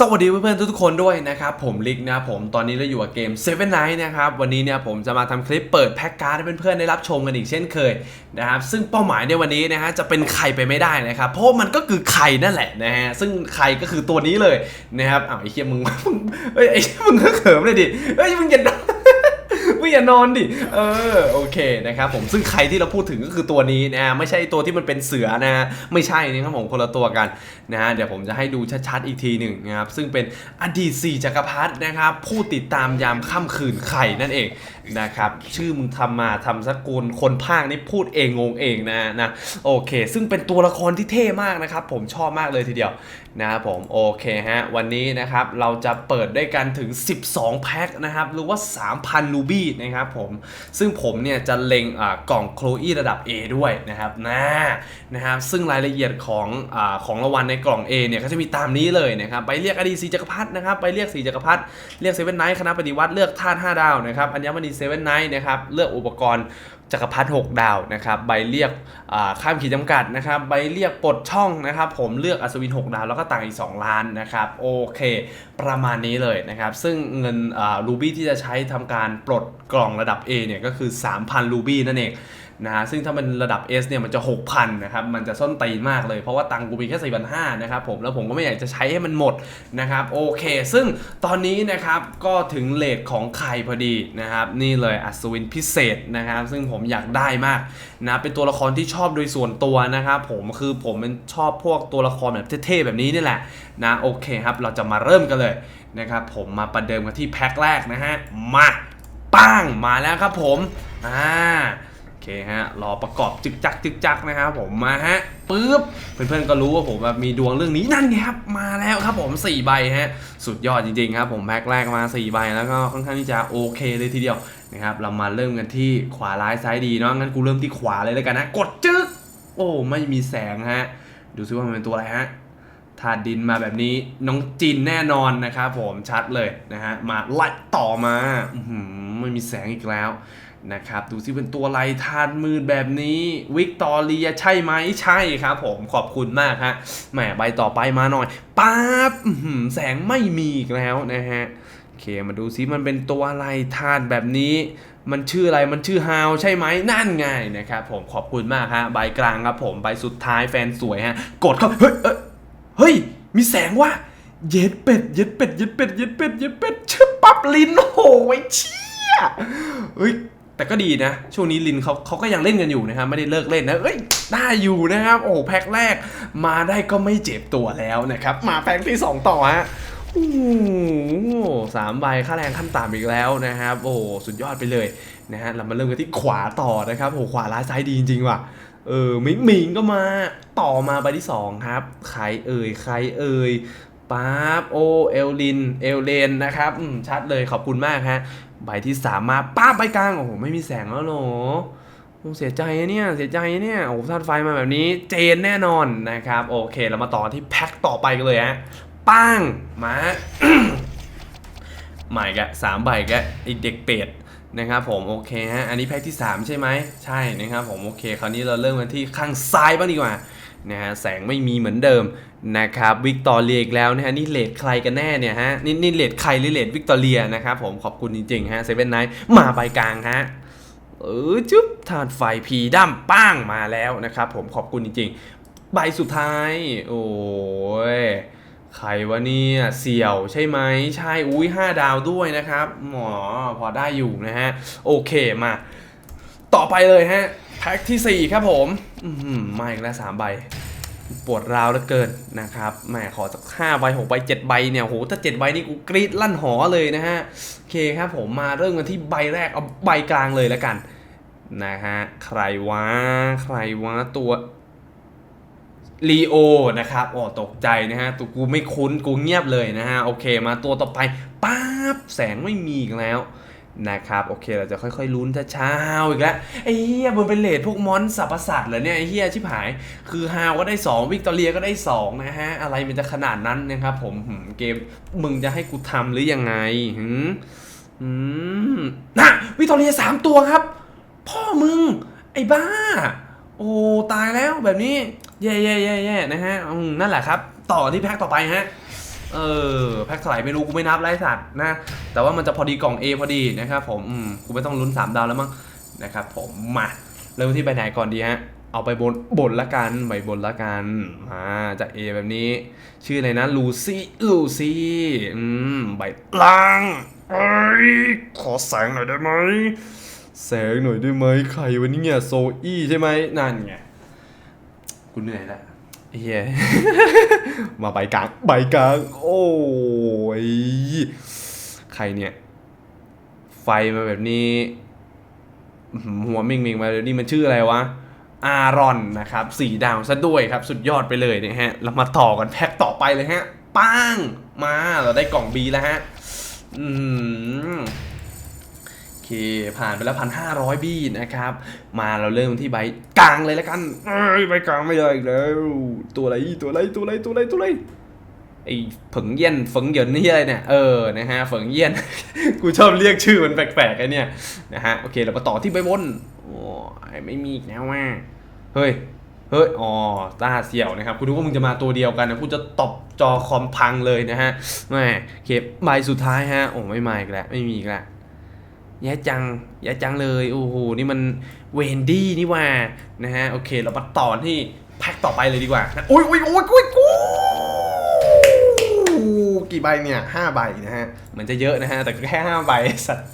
สวัสดีเพื่อนๆทุกๆคนด้วยนะครับผมลิกนะผมตอนนี้เราอยู่กับเกม Seven Night นะครับวันนี้เนี่ยผมจะมาทำคลิปเปิดแพ็กการ์ดให้เพื่อนๆได้รับชมกันอีกเช่นเคยนะครับซึ่งเป้าหมายในวันนี้นะฮะจะเป็นใครไปไม่ได้นะครับเพราะมันก็คือไข่นั่นแหละนะฮะซึ่งไข่ก็คือตัวนี้เลยนะครับอ้าวไอ้เคียมึงมึงเฮ้ยไอ้เคียมึงก็เขิมเลยดิเฮ้ยมึงอย่า มึงอย่านอนดิ เออโอเคนะครับผมซึ่งใครที่เราพูดถึงก็คือตัวนี้นะไม่ใช่ตัวที่มันเป็นเสือนะไม่ใช่นะครับผมคนละตัวกันนะฮะเดี๋ยวผมจะให้ดูชัดๆอีกทีหนึ่งนะครับซึ่งเป็นอดีตสี่จักรพรรดินะครับผู้ติดตามยามค่ำคืนไข่นั่นเองนะครับชื่อมึงทำมาทำสกุลคนภาคนี่พูดเองงงเองนะนะโอเค ซึ่งเป็นตัวละครที่เท่มากนะครับผมชอบมากเลยทีเดียวนะครับผมโอเคฮะ วันนี้นะครับเราจะเปิดด้วยกันถึง 12 แพ็คนะครับหรือว่า 3,000ลูบี้นะครับผม ซึ่งผมเนี่ยจะเล็งกล่องโคลอีระดับ A ด้วยนะครับนะนะครับซึ่งรายละเอียดของอของรางวัลในกล่อง A เนี่ยก็จะมีตามนี้เลยนะครับไปเรียกอดีตสีจักรพรรดินะครับไปเรียกสีจักรพรรดิเรียกเซเว่นไนท์คณะปฏิวัติเลือกธาตุ5ดาวนะครับอัญมณีเซเว่นไนท์นะครับเลือกอุปกรณ์ จักรพรรดิ6ดาวนะครับใบเรียกข้ามขีดจำกัดนะครับใบเรียกปลดช่องนะครับผมเลือกอัศวิน 6 ดาวแล้วก็ต่างอีก 2 ล้านนะครับโอเค ประมาณนี้เลยนะครับซึ่งเงินรูบี้ที่จะใช้ทำการปลดกล่องระดับ A เนี่ยก็คือ 3,000รูบี้นั่นเอง นะฮะซึ่งถ้ามันระดับ S เนี่ยมันจะ 6,000นะครับมันจะส้นตีนมากเลยเพราะว่าตังกูมีแค่ 4,500นะครับผมแล้วผมก็ไม่อยากจะใช้ให้มันหมดนะครับโอเค ซึ่งตอนนี้นะครับก็ถึงเลทของใครพอดีนะครับนี่เลยอัศวินพิเศษนะครับซึ่งผมอยากได้มากนะเป็นตัวละครที่ชอบโดยส่วนตัวนะครับผมคือผมเป็นชอบพวกตัวละครแบบเท่ๆแบบนี้นี่แหละนะโอเคครับเราจะมาเริ่มกันเลยนะครับผมมาประเดิมกันที่แพ็คแรกนะฮะมาป้างมาแล้วครับผมอ่า เคฮะ รอประกอบจึกจักจึกจักนะครับผมมาฮะปึ๊บเพื่อนๆก็รู้ว่าผมแบบมีดวงเรื่องนี้นั่นไงครับมาแล้วครับผม 4 ใบฮะ สุดยอดจริงๆครับผมแพ็คแรกมา 4 ใบแล้วก็ค่อนข้างที่จะโอเคเลยทีเดียวนะครับเรามาเริ่มกันที่ขวาร้ายซ้ายดีเนาะงั้นกูเริ่มที่ขวาเลยแล้วกันนะ กดจึ๊กโอ้ไม่มีแสงฮะ ดูซิว่ามันเป็นตัวอะไรฮะธาตุดินมาแบบนี้น้องจินแน่นอนนะครับผมชัดเลยนะฮะมาไล่ต่อมาอื้อหือไม่มีแสงอีกแล้ว นะครับ ดูซิเป็นตัวอะไรทานมืดแบบนี้วิกตอเรียใช่ไหมใช่ครับผมขอบคุณมากฮะแหมใบต่อไปมาหน่อยป๊าบแสงไม่มีอีกแล้วนะฮะโอเคมาดูซิมันเป็นตัวอะไรทานแบบนี้ มันชื่ออะไรมันชื่อฮาวใช่ไหมนั่นไงนะครับผมขอบคุณมากฮะใบกลางครับผมใบสุดท้ายแฟนสวยฮะ กดเข้าเฮ้ยเอ้ยเฮ้ยมีแสงว่ะเย็ดเป็ดเย็ดเป็ดเย็ดเป็ดเย็ดเป็ดเย็ดเป็ดชื่อปั๊บลิ้นโอ้โหไอ้เชี่ยเฮ้ย แต่ก็ดีนะ ช่วงนี้ลินเขาเขาก็ยังเล่นกันอยู่นะครับ ไม่ได้เลิกเล่นนะ เอ้ย ได้อยู่นะครับ โอ้แพ็คแรก มาได้ก็ไม่เจ็บตัวแล้วนะครับ มาแพ็คที่ 2 ต่อฮะโอ้สามใบค่าแรงขั้นต่ำอีกแล้วนะครับ โอ้สุดยอดไปเลยนะฮะเรามาเริ่มกันที่ขวาต่อนะครับโอ้ขวาร้าซ้ายดีจริงๆว่ะเออมิงมิงก็มาต่อมาใบที่ 2 ครับใครเอ่ยใครเอ่ยป๊าบโอเอลลินเอลเลนนะครับอืมชัดเลยขอบคุณมากฮะ ใบที่สามมาป้าใบกลางโอ้โหไม่มีแสงแล้วหรอโอ้เสียใจเนี่ยเสียใจเนี่ยโอ้โหธาตุไฟมาแบบนี้เจนแน่นอนนะครับ โอเคเรามาต่อที่แพ็คต่อไปกันเลยฮะป้างมาใหม่กะสามใบกะไอเด็กเป็ดนะครับผมโอเคฮะอันนี้แพ็คที่ 3 ใช่ไหมใช่นะครับผมโอเค คราวนี้เราเริ่มกันที่ข้างซ้ายบ้างดีกว่า นะฮะแสงไม่มีเหมือนเดิมนะครับวิกตอเรียอีกแล้วนะฮะนี่เลดใครกันแน่เนี่ยฮะนี่นี่เลดใครหรือเลดวิกตอเรียนะครับผมขอบคุณจริงๆฮะเซเว่นไนท์มาใบกลางฮะเออจุ๊บถาดไฟพีดั้มป้างมาแล้วนะครับผมขอบคุณจริงๆ ใบสุดท้าย โอ้ยใครวะเนี่ยเสี่ยวใช่ไหมใช่อุ้ยห้าดาวด้วยนะครับ หมอพอได้อยู่นะฮะ โอเคมา ต่อไปเลยฮะ แพ็คที่ 4 ครับผมมมาอีกแล้วสามใบ ปวดราวเหลือเกินนะครับแหมขอสักห้าใบหกใบเจ็ดใบเนี่ยโหถ้าเจ็ดใบนี่กูกรีดลั่นหอเลยนะฮะโอเคครับผมมาเริ่มกันที่ใบแรกเอาใบกลางเลยแล้วกันนะฮะใครวะใครวะตัวลีโอนะครับโอ้ตกใจนะฮะตัวกูไม่คุ้นกูเงียบเลยนะฮะโอเคมาตัวต่อไปป๊าบแสงไม่มีอีกแล้ว นะครับโอเคเราจะค่อยๆลุ้นช้าๆอีกแล้วไอ้เฮียมันเป็นเลทพวกมอนสับประสัตว์เหรอเนี่ยไอ้เฮียชิบหาย คือฮาวก็ได้ 2 วิกตอเรียก็ได้ 2 นะฮะ อะไรมันจะขนาดนั้นนะครับผมเกมมึงจะให้กูทำหรือยังไงหืมอืมนะวิกตอเรีย 3 ตัวครับ พ่อมึง ไอ้บ้า โอ้ตายแล้วแบบนี้แย่แย่แย่แย่นะฮะนั่นแหละครับ ต่อที่แพ็คต่อไปฮะ เออแพ็คเท่าไหร่ไม่รู้กูไม่นับไร้สัตว์นะ แต่ว่ามันจะพอดีกล่อง A พอดีนะครับผมอืมกูไม่ต้องลุ้น 3 ดาวแล้วมั้งนะครับผมมาเริ่มที่ใบไหนก่อนดีฮะเอาไปบนบนละกันใบบนละกันมาจาก A แบบนี้ ชื่ออะไรนะลูซี่ลูซี่อืมใบล่างเอ้ขอแสงหน่อยได้ไหมแสงหน่อยได้ไหมใครวันนี้เนี่ยโซอี้ใช่ไหมนั่นไงกูเหนื่อยแล้ว เฮียมาใบกลางใบกลางโอ้ยใครเนี่ย ไฟมาแบบนี้ หัวมิงมิงมาแบบนี้มันชื่ออะไรวะ อารอนนะครับสีดาวซะด้วยครับ สุดยอดไปเลยนะฮะ เรามาต่อกันแพ็คต่อไปเลยฮะป้างมาเราได้กล่องบีแล้วฮะ อืม เคผ่านไปแล้วพันห้าร้อยบี้นะครับ มาเราเริ่มที่ใบกลางเลยแล้วกันเอ้ยใบกลางไม่ได้อีกแล้ว ตัวอะไรตัวอะไรตัวอะไรตัวอะไรตัวอะไรไอ้เฝงเยี่ยนเฝงเหยินนี่อะไรเนี่ยเออนะฮะเฝงเยี่ยน กูชอบเรียกชื่อมันแปลกๆไอ้เนี่ยนะฮะโอเคเรามาต่อที่ใบบนโอ้ยไม่มีอีกแล้วว่าเฮ้ยเฮ้ยอ๋อตาเสี่ยวนะครับกูดูว่ามึงจะมาตัวเดียวกันนะกูจะตบจอคอมพังเลยนะฮะแม่โอเคใบสุดท้ายฮะโอ้ไม่มาอีกแล้วไม่มีอีกแล้ว แย่จังแย่จังเลยโอ้โหนี่มันเวนดี้นี่ว่านะฮะโอเค เรามาต่อที่แพ็คต่อไปเลยดีกว่านะอุ้ยอุ้ยอุ้ยอุ้ยกูกี่ใบเนี่ยห้าใบนะฮะเหมือนจะเยอะนะฮะแต่ก็แค่ห้าใบสัตว์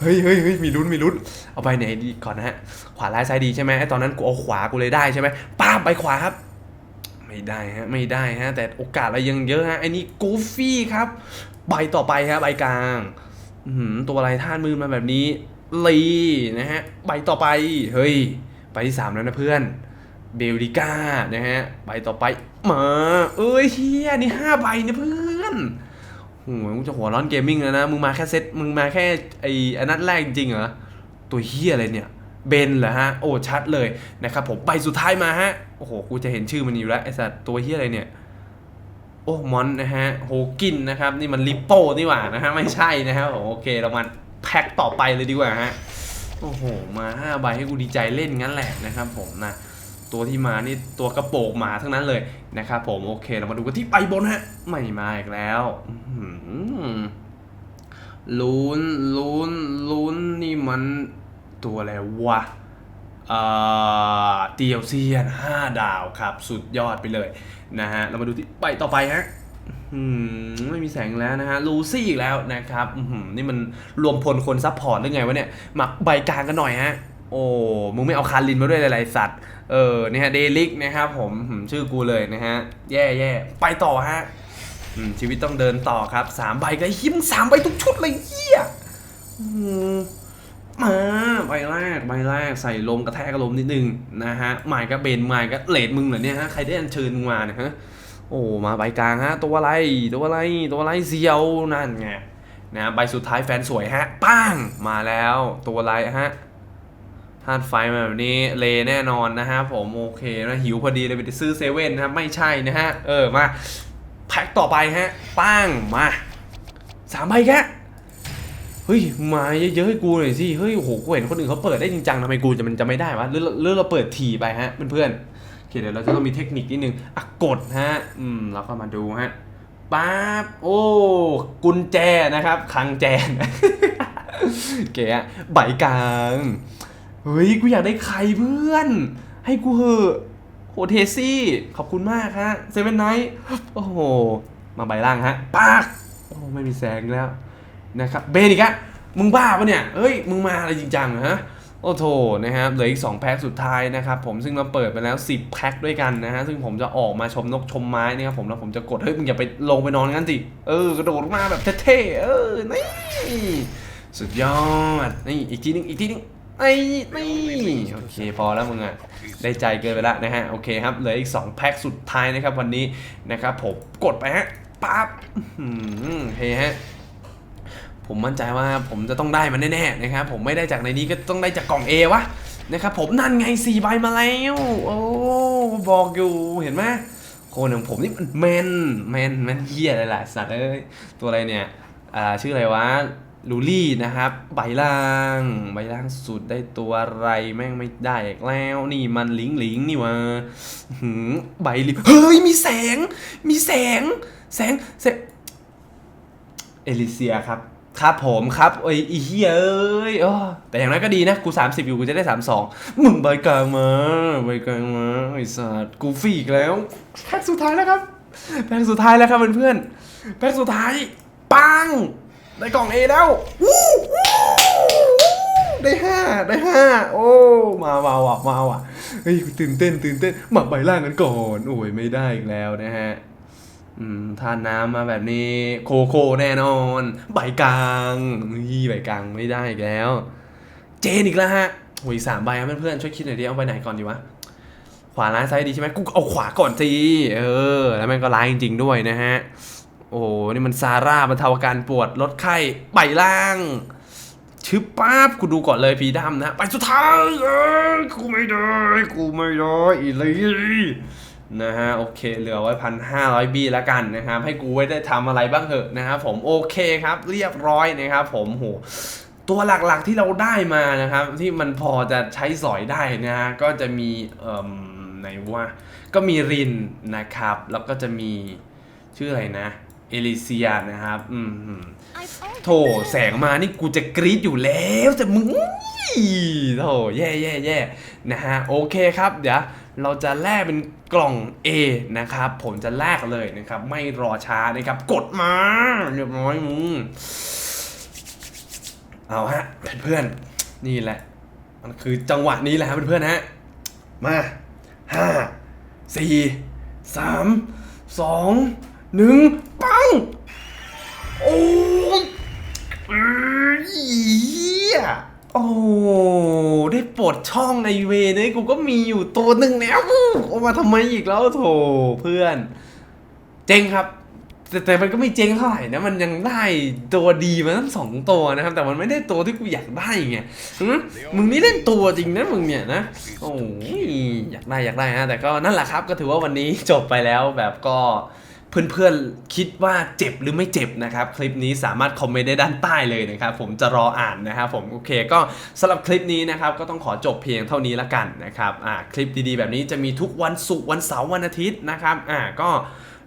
เฮ้ยเฮ้ยเฮ้ยมีลุ้นมีลุ้นเอาไปไหนดีก่อนนะฮะขวาร้ายซ้ายดีใช่ไหมไอตอนนั้นกูเอาขวากูเลยได้ใช่ไหมป้าบไปขวาครับ ไม่ได้ฮะไม่ได้ฮะแต่โอกาสเรายังเยอะฮะไอ้นี่กูฟี่ครับใบต่อไปฮะใบกลาง ตัวอะไรท่านมือมาแบบนี้ลีนะฮะใบต่อไปเฮ้ยใบที่สามแล้วนะเพื่อนเบลดิก้านะฮะใบต่อไปมาเอ้ยเฮียนี่ห้าใบนะเพื่อนโอ้ยมึงจะหัวร้อนเกมมิ่งแล้วนะมึงมาแค่เซตมึงมาแค่ไอ้อันนัดแรกจริงๆเหรอตัวเฮียอะไรเนี่ยเบนเหรอฮะโอ้ชัดเลยนะครับผมใบสุดท้ายมาฮะโอ้โหกูจะเห็นชื่อมันอยู่แล้วไอ้สัตว์ตัวเฮียอะไรเนี่ย โอ้มอนนะฮะโฮกินนะครับ นี่มันลิปโป้นี่หว่านะฮะไม่ใช่นะครับโอเคเรามาแพ็คต่อไปเลยดีกว่าฮะโอ้โหมาห้าใบให้กูดีใจเล่นงั้นแหละนะครับผมนะตัวที่มานี่ตัวกระโปงหมาทั้งนั้นเลยนะครับผมโอเคเรามาดูกันที่ใบบนฮะไม่มาอีกแล้วลุ้นลุ้นลุ้นนี่มันตัวอะไรวะ เตียวเซียนห้าดาวครับ สุดยอดไปเลยนะฮะ เรามาดูที่ใบต่อไปฮะไม่มีแสงแล้วนะฮะ ลูซี่อีกแล้วนะครับนี่มันรวมพลคนซัพพอร์ตหรือไงวะเนี่ยมาใบกลางกันหน่อยฮะ โอ้ มึงไม่เอาคารินมาด้วยหลายๆสัตว์ เออเนี่ยฮะ เดลิกนะครับผมหืมชื่อกูเลยนะฮะ แย่แย่ไปต่อฮะชีวิตต้องเดินต่อครับสามใบก็ยิ้มสามใบทุกชุดเลยเฮีย มาใบแรกใบแรกใส่ลมกระแทกลมนิดนึงนะฮะหมายก็เบนหมายก็เลดมึงเหรอเนี่ยฮะใครได้อัญเชิญมึงมาเนี่ยฮะโอ้มาใบกลางฮะตัวอะไรตัวอะไรตัวอะไรเซียวนั่นไงนะใบสุดท้ายแฟนสวยฮะป้างมาแล้วตัวอะไรฮะธาตุไฟมาแบบนี้เลแน่นอนนะฮะผมโอเคนะหิวพอดีเลยไปซื้อเซเว่นนะไม่ใช่นะฮะเออมาแพ็คต่อไปฮะป้างมาสามใบแค่ เฮ้ยมาเยอะๆให้กูหน่อยสิเฮ้ยโอ้โหกูเห็นคนอื่นเขาเปิดได้จริงจังทำไมกูจะมันจะไม่ได้วะหรือหรือเราเปิดทีไปฮะเพื่อนๆโอเคเดี๋ยวเราจะต้องมีเทคนิคนิดนึงอะกดฮะอืมเราก็มาดูฮะป๊าบโอ้กุญแจนะครับคลังแจนเก๋อะใบกลางเฮ้ยกูอยากได้ใครเพื่อน ให้กูเหอะโหเทซี่ขอบคุณมากฮะเซเว่นไนท์โอ้โหมาใบล่างฮะปากโอ้ไม่มีแสงแล้ว นะครับเบนอีกอะมึงบ้าปะเนี่ยเฮ้ย มึงมาอะไรจริงจังฮะโอ้โถนะครับเหลืออีก 2 แพ็คสุดท้ายนะครับผมซึ่งเราเปิดไปแล้ว 10 แพ็คด้วยกันนะฮะซึ่งผมจะออกมาชมนกชมไม้นะครับผมแล้วผมจะกดเฮ้ยมึงอย่าไปลงไปนอนกันสิเออกระโดดมาแบบเท่ๆเออนี่สุดยอดนี่อีกทีนึงอีกทีนึงไอ้นี่โอเคพอแล้วมึงอะได้ใจเกินไปละนะฮะโอเคครับเหลืออีก 2 แพ็คสุดท้ายนะครับวันนี้นะครับผมกดไปฮะปั๊บอื้อหือโอเคฮะ ผมมั่นใจว่าผมจะต้องได้มันแน่ๆนะครับผมไม่ได้จากในนี้ก็ต้องได้จากกล่อง A วะนะครับผมนั่นไงสี่ใบมาแล้วโอ้บอกอยู่เห็นไหมคนของผมนี่มันแมนแมนแมนเฮียอะไรล่ะสัตว์เอ้ยตัวอะไรเนี่ยอ่าชื่ออะไรวะลูลี่นะครับใบล่างใบล่างสุดได้ตัวอะไรแม่งไม่ได้อีกแล้วนี่มันลิงลิงนี่วะหืมใบลิเฮ้ยมีแสง มีแสง แสงแสงเอลิเซียครับ ครับผมครับโอ้อีเหี้ยเอ้ยแต่อย่างนั้นก็ดีนะ กู 30 อยู่ กูจะได้ 32 มึงใบกลางมาใบกลางมาไอ้สัสกูฟรีกแล้วแพ็กสุดท้ายแล้วครับแพ็กสุดท้ายแล้วครับเพื่อนๆแพ็กสุดท้ายปังได้กล่องเอแล้วได้ห้าได้ห้าโอ้ มามาว่ะมาว่ะเฮ้ยกูตื่นเต้นตื่นเต้นมาใบล่างกันก่อน โอ้ยไม่ได้อีกแล้วนะฮะ ทานน้ำมาแบบนี้โคโค่แน่นอน ใบกลางนี่ใบกลางไม่ได้อีกแล้ว เจนอีกแล้วฮะโอ้ยสามใบครับเพื่อนๆช่วยคิดหน่อยดิเอาใบไหนก่อนดีวะขวาร้ายซ้ายดีใช่ไหมกูเอาขวาก่อนสิเออ แล้วมันก็ร้ายจริง ๆ ด้วยนะฮะ โอ้นี่มันซาร่าบรรเทาอาการปวดลดไข้ใบล่างชึบปั๊บกูดูก่อนเลยพีดำนะ ไปสุดท้ายกูไม่ได้ กูไม่ได้อีเลย นะฮะโอเคเหลือไว้พันห้าร้อยบีแล้วกันนะครับให้กูไว้ได้ทำอะไรบ้างเหอะนะครับผมโอเคครับเรียบร้อยนะครับผมโหตัวหลักๆที่เราได้มานะครับ ที่มันพอจะใช้สอยได้นะฮะก็จะมีเอ่มไหนว่าก็มีรินนะครับ แล้วก็จะมีชื่ออะไรนะ เอลิเซียนะครับ อืมโถแสงมานี่กูจะกรี๊ดอยู่แล้วแต่มึงโถแย่แย่แย่นะฮะโอเคครับเดี๋ยว เราจะแลกเป็นกล่อง A นะครับ ผมจะแลกเลยนะครับ ไม่รอช้านะครับ กดมา เรียบร้อยมึงเอาฮะเพื่อนๆนี่แหละ มันคือจังหวะนี้แหละครับเพื่อนๆฮะมาห้าสี่สามสองหนึ่งปั โอ้ได้ปลดช่องไอเวเนี่ยกูก็มีอยู่ตัวหนึ่งแล้วเอามาทำไมอีกแล้วโถเพื่อน เจ๊งครับ แต่แต่มันก็ไม่เจ๊งเท่าไหร่นะ มันยังได้ตัวดีมาทั้งสองตัวนะครับ แต่มันไม่ได้ตัวที่กูอยากได้ไงหึมึงนี่เล่นตัวจริงนะมึงเนี่ยนะ โอ้ยอยากได้อยากได้ฮะแต่ก็นั่นแหละครับ ก็ถือว่าวันนี้จบไปแล้วแบบก็ เพื่อนๆคิดว่าเจ็บหรือไม่เจ็บนะครับ คลิปนี้สามารถคอมเมนต์ได้ด้านใต้เลยนะครับ ผมจะรออ่านนะครับผมโอเคก็สำหรับคลิปนี้นะครับก็ต้องขอจบเพียงเท่านี้ละกันนะครับอ่าคลิปดีๆ แบบนี้จะมีทุกวันศุกร์วันเสาร์วันอาทิตย์นะครับอ่าก็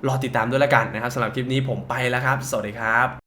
รอติดตามด้วยละกันนะครับสำหรับคลิปนี้ผมไปแล้วครับ สวัสดีครับ